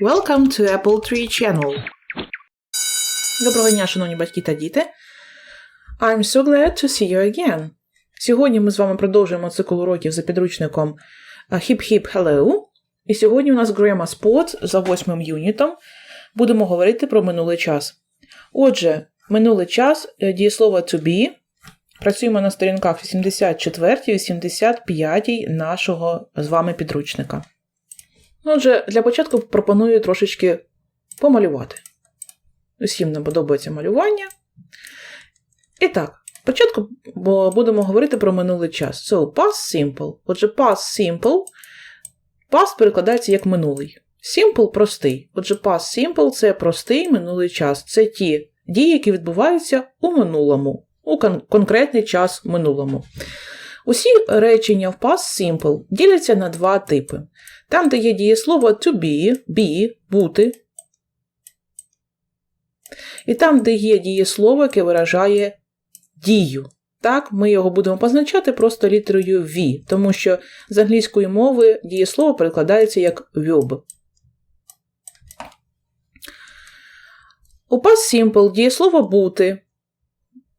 Welcome to Apple Tree Channel. Доброго дня, шановні батьки та діти. I'm so glad to see you again. Сьогодні ми з вами продовжуємо цикл уроків за підручником uh, Hip Hip Hello. І сьогодні у нас Grammar Spot за восьмим юнітом. Будемо говорити про минулий час. Отже, минулий час е, дієслово to be. Працюємо на сторінках 84-85 нашого з вами підручника. Отже, для початку пропоную трошечки помалювати. Усім нам подобається малювання. І так, спочатку будемо говорити про минулий час. So, past simple. Отже, past simple. Past перекладається як минулий. Simple простий. Отже, past simple це простий минулий час. Це ті дії, які відбуваються у минулому, у кон- конкретний час минулому. Усі речення в past simple діляться на два типи. Там, де є дієслово to be, be, бути. І там, де є дієслово, яке виражає дію. Так, ми його будемо позначати просто літерою V, тому що з англійської мови дієслово перекладається як verb. У past simple дієслово бути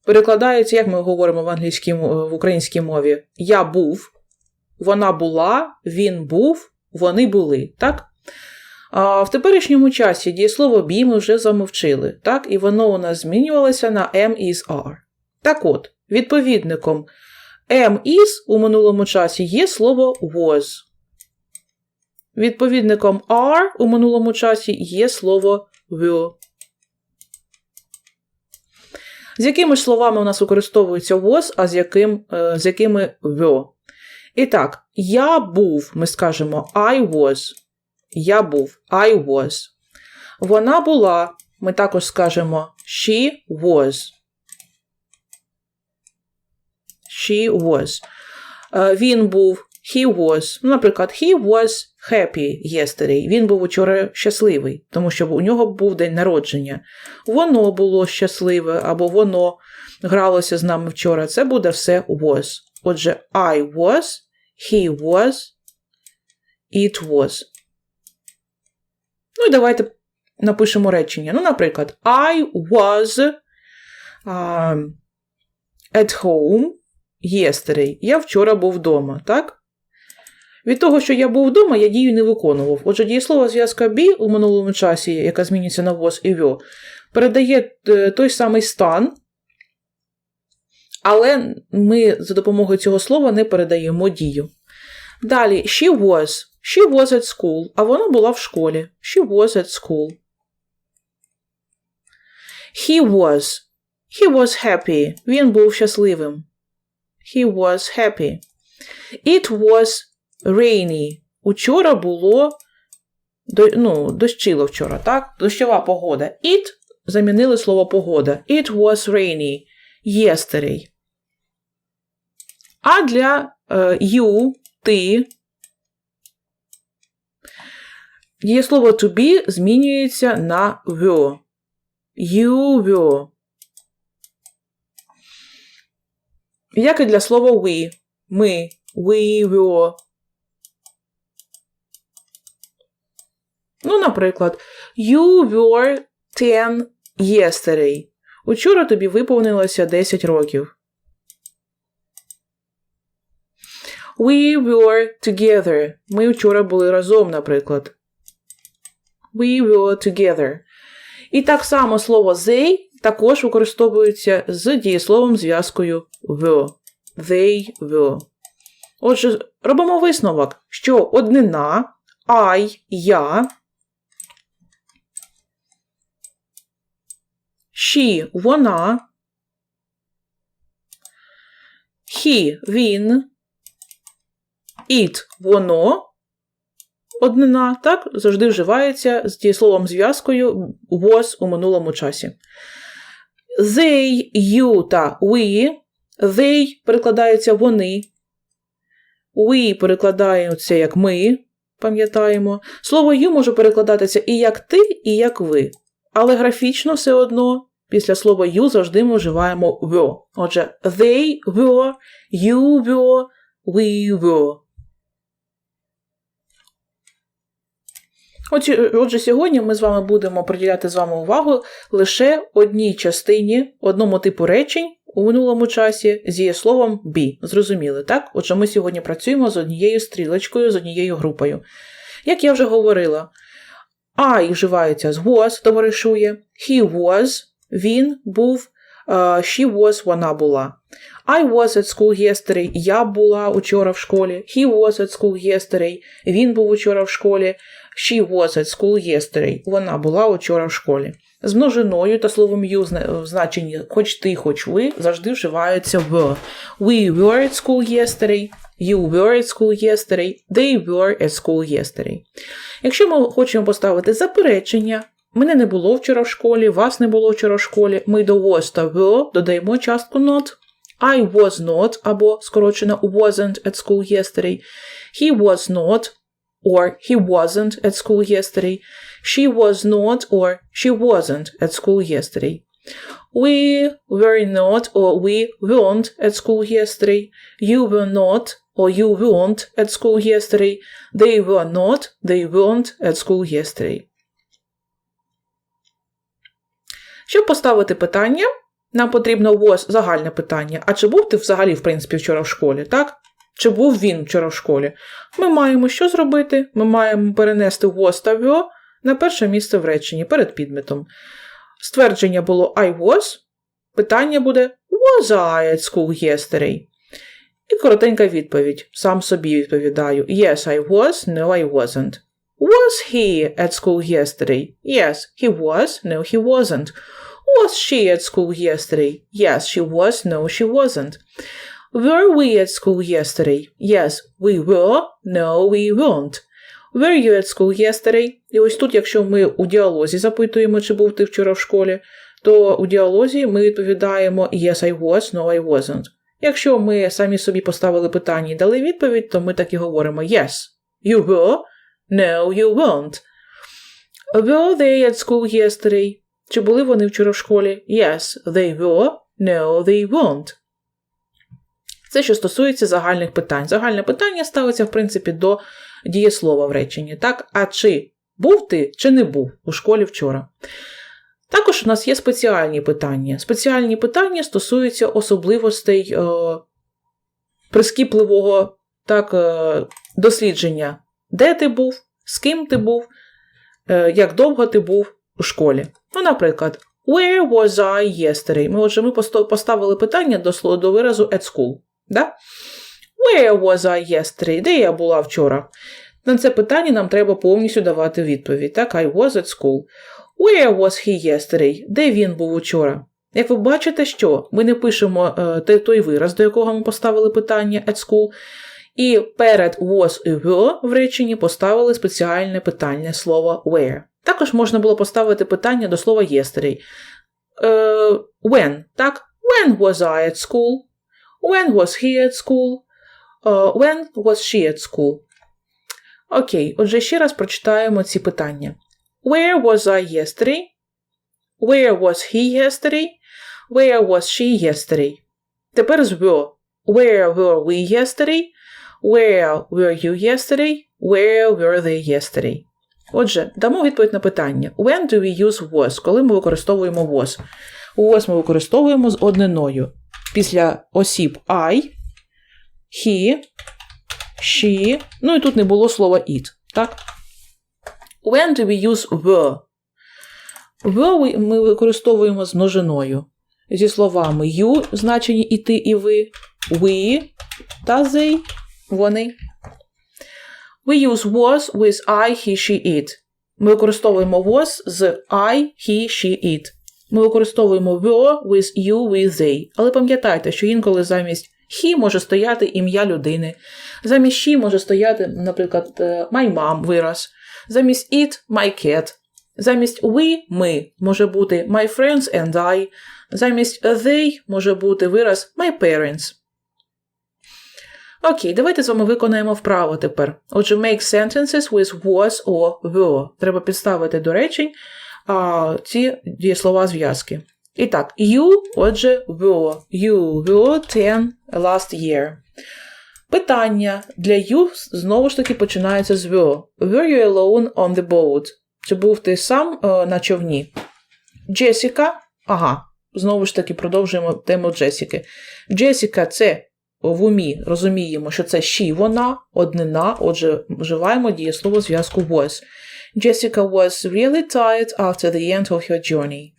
перекладається, як ми говоримо в англійській в українській мові. Я був, вона була, він був, вони були. Так? А в теперішньому часі дієслово be ми вже замовчили, так? і воно у нас змінювалося на am is are. Так от, відповідником am is у минулому часі є слово was. Відповідником are у минулому часі є слово were. З якими словами у нас використовується was, а з, яким, е, з якими were? І так, я був, ми скажемо I was. Я був I was. Вона була, ми також скажемо she was. She was. Е, Він був he was. Ну, Наприклад, he was happy yesterday. Він був учора щасливий, тому що у нього був день народження. Воно було щасливе, або воно гралося з нами вчора. Це буде все was. Отже, I was, he was, it was. Ну і давайте напишемо речення. Ну, наприклад, I was um, at home yesterday. Я вчора був вдома, так? Від того, що я був вдома, я дію не виконував. Отже, дієслово зв'язка be у минулому часі, яка змінюється на was і were, передає е, той самий стан, але ми за допомогою цього слова не передаємо дію. Далі, she was. She was at school, а вона була в школі. She was at school. He was. He was happy. Він був щасливим. He was happy. It was rainy. Учора було ну, дощило вчора, так? Дощова погода. It замінили слово погода. It was rainy yesterday. А для е, you, ти, дієслово to be змінюється на were. You were. Як і для слова we. Ми. We were. Ну, наприклад, You were 10 yesterday. Учора тобі виповнилося 10 років. We were together. Ми вчора були разом, наприклад. We were together. І так само слово they також використовується з дієсловом зв'язкою were. They were. Отже, робимо висновок, що однина I, я, she, вона, he, він, it, воно, однина, так, завжди вживається з дієсловом зв'язкою was у минулому часі. They, you та we. They перекладаються вони. We перекладаються як ми, пам'ятаємо. Слово you може перекладатися і як ти, і як ви. Але графічно все одно після слова you завжди ми вживаємо were. Отже, they were, you were, we were. Отже, отже, сьогодні ми з вами будемо приділяти з вами увагу лише одній частині, одному типу речень у минулому часі зі словом be. Зрозуміли, так? Отже, ми сьогодні працюємо з однією стрілочкою, з однією групою. Як я вже говорила, I вживається з was, товаришує, he was, він був, е, she was, вона була. I was at school yesterday, я була учора в школі. He was at school yesterday, він був учора в школі. She was at school yesterday, вона була учора в школі. З множиною та словом you в значенні хоч ти, хоч ви завжди вживаються were. We were at school yesterday, you were at school yesterday, they were at school yesterday. Якщо ми хочемо поставити заперечення, мене не було вчора в школі, вас не було вчора в школі, ми до was та were додаємо частку not. I was not, або скорочено wasn't at school yesterday. He was not, or he wasn't at school yesterday. She was not, or she wasn't at school yesterday. We were not, or we weren't at school yesterday. You were not, or you weren't at school yesterday. They were not, they weren't at school yesterday. Щоб поставити питання, нам потрібно was загальне питання. А чи був ти взагалі, в принципі, вчора в школі, так? Чи був він вчора в школі? Ми маємо що зробити? Ми маємо перенести was та на перше місце в реченні перед підметом. Ствердження було I was. Питання буде Was I at school yesterday? І коротенька відповідь. Сам собі відповідаю. Yes, I was, no, I wasn't. Was he at school yesterday? Yes, he was, no, he wasn't. Was she at school yesterday? Yes, she was, no, she wasn't. Were we at school yesterday? Yes, we were, no, we weren't. Were you at school yesterday? І ось тут, якщо ми у діалозі запитуємо, чи був ти вчора в школі, то у діалозі ми відповідаємо Yes, I was, no, I wasn't. Якщо ми самі собі поставили питання і дали відповідь, то ми так і говоримо Yes, you were, no, you weren't. Were they at school yesterday? Чи були вони вчора в школі? Yes, they were, no, they weren't. Це що стосується загальних питань. Загальне питання ставиться, в принципі, до дієслова в реченні. Так, а чи був ти, чи не був у школі вчора? Також у нас є спеціальні питання. Спеціальні питання стосуються особливостей е, прискіпливого так, е, дослідження, де ти був, з ким ти був, е, як довго ти був у школі. Ну, наприклад, Where was I yesterday? Ми, отже, ми поставили питання до до виразу at school. Да? Where was I yesterday? Де я була вчора? На це питання нам треба повністю давати відповідь. Так, I was at school. Where was he yesterday? Де він був учора? Як ви бачите, що ми не пишемо е, той вираз, до якого ми поставили питання at school, і перед was і were в реченні поставили спеціальне питання слово where. Також можна було поставити питання до слова yesterday. Uh, when, так? When was I at school? When was he at school? Uh, when was she at school? Окей, отже, ще раз прочитаємо ці питання. Where was I yesterday? Where was he yesterday? Where was she yesterday? Tepер з were. Where were we yesterday? Where were you yesterday? Where were they yesterday? Отже, дамо відповідь на питання. When do we use was? Коли ми використовуємо was? Was ми використовуємо з одниною. Після осіб I, he, she, ну і тут не було слова it. Так? When do we use were? Were ми використовуємо з множиною. Зі словами you, значені і ти, і ви, we та they, вони. We use was with I, he, she, it. Ми використовуємо was з I, he, she, it. Ми використовуємо were with you, with they. Але пам'ятайте, що інколи замість he може стояти ім'я людини. Замість she може стояти, наприклад, my mom вираз. Замість it my cat. Замість we ми може бути my friends and I. Замість they може бути вираз my parents. Окей, давайте з вами виконаємо вправо тепер. Отже, make sentences with was or were. Треба підставити до речень а, ці дієслова зв'язки. І так, you, отже, were. You were 10 last year. Питання для you знову ж таки починається з were. Were you alone on the boat? Чи був ти сам е, на човні? Джесіка. Ага, знову ж таки продовжуємо тему Джесіки. Джесіка це в умі розуміємо, що це she, вона, однина, отже, вживаємо дієслово зв'язку was. Jessica was really tired after the end of her journey.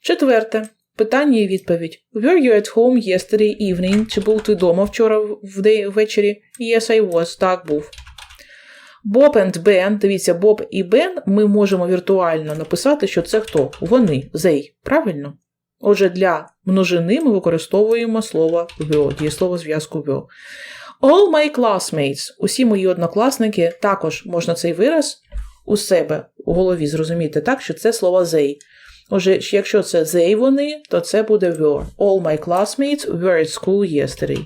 Четверте. Питання і відповідь. Were you at home yesterday evening? Чи був ти вдома вчора ввечері? Yes, I was. Так, був. Bob and Ben, дивіться, Боб і Бен ми можемо віртуально написати, що це хто? Вони, they. Правильно? Отже, для множини ми використовуємо слово were, дієслово зв'язку were. All my classmates, усі мої однокласники, також можна цей вираз у себе у голові зрозуміти так, що це слово they. Отже, якщо це they вони, то це буде were. All my classmates were at school yesterday.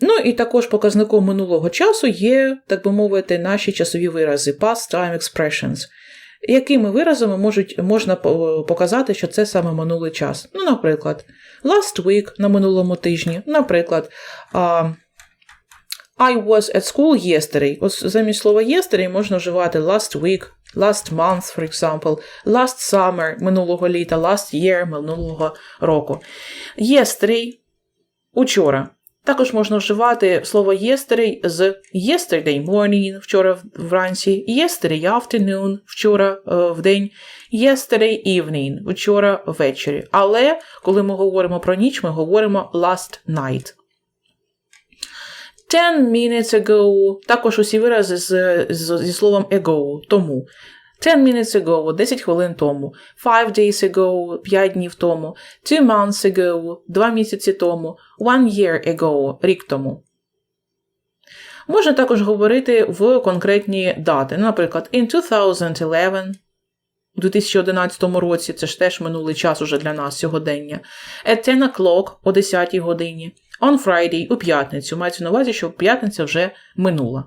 Ну і також показником минулого часу є, так би мовити, наші часові вирази past time expressions. Якими виразами можуть, можна показати, що це саме минулий час? Ну, наприклад, last week на минулому тижні, наприклад, I was at school yesterday. Ось замість слова yesterday можна вживати last week, last month, for example, last summer минулого літа, last year минулого року. Yesterday учора. Також можна вживати слово yesterday з yesterday morning, вчора вранці, yesterday afternoon, вчора в день, yesterday evening, вчора ввечері. Але коли ми говоримо про ніч, ми говоримо last night. Ten minutes ago, також усі вирази з, з, зі словом ago, тому. Ten minutes ago, 10 хвилин тому, five days ago, 5 днів тому, two months ago, 2 місяці тому, one year ago, рік тому. Можна також говорити в конкретні дати. Наприклад, in 2011, у 2011 році, це ж теж минулий час уже для нас сьогодення. At 10 o'clock, о 10 годині. On Friday, у п'ятницю. Мається на увазі, що п'ятниця вже минула.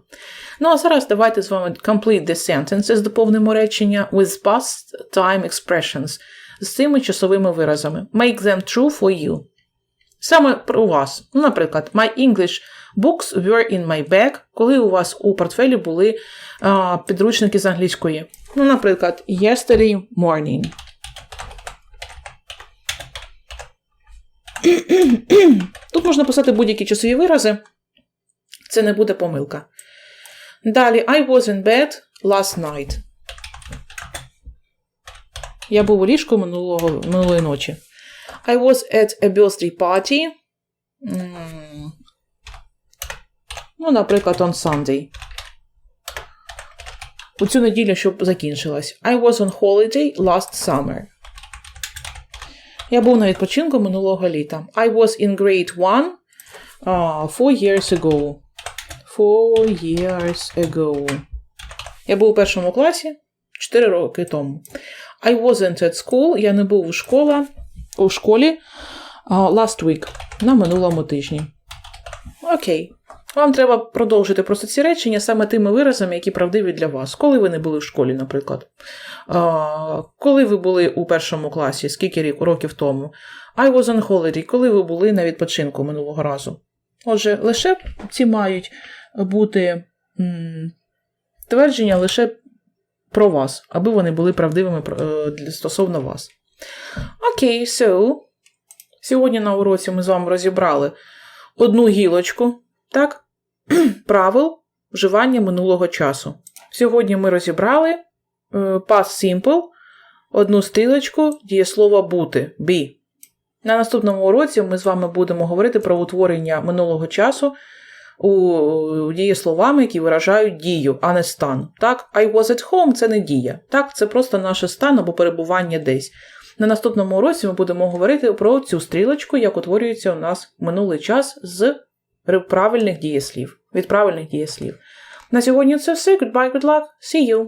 Ну, а зараз давайте з вами complete the sentences, доповнимо речення with past time expressions з цими часовими виразами. Make them true for you. Саме про вас. Ну, наприклад, my English books were in my bag, коли у вас у портфелі були а, підручники з англійської. Ну, наприклад, yesterday morning. Тут можна писати будь-які часові вирази, це не буде помилка. Далі, I was in bed last night. Я був у ліжку минулого, минулої ночі. I was at a birthday party. Ну, наприклад, on Sunday. У цю неділю, щоб закінчилась. I was on holiday last summer. Я був на відпочинку минулого літа. I was in grade 1 uh, four years ago. Four years ago. Я був у першому класі 4 роки тому. I wasn't at school. Я не був у школа, у школі uh, last week. На минулому тижні. Окей. Вам треба продовжити просто ці речення саме тими виразами, які правдиві для вас. Коли ви не були в школі, наприклад. А, Коли ви були у першому класі, скільки років тому. I was on holiday, коли ви були на відпочинку минулого разу. Отже, лише ці мають бути м, твердження лише про вас, аби вони були правдивими е, стосовно вас. Окей, okay, so. Сьогодні на уроці ми з вами розібрали одну гілочку, так? правил вживання минулого часу. Сьогодні ми розібрали е, past simple, одну стрілочку дієслова бути be. На наступному уроці ми з вами будемо говорити про утворення минулого часу у дієсловами, які виражають дію, а не стан. Так, I was at home це не дія. Так, це просто наше стан або перебування десь. На наступному уроці ми будемо говорити про цю стрілочку, як утворюється у нас минулий час з правильних дієслів, від правильних дієслів. На сьогодні це все. Goodbye, good luck. See you!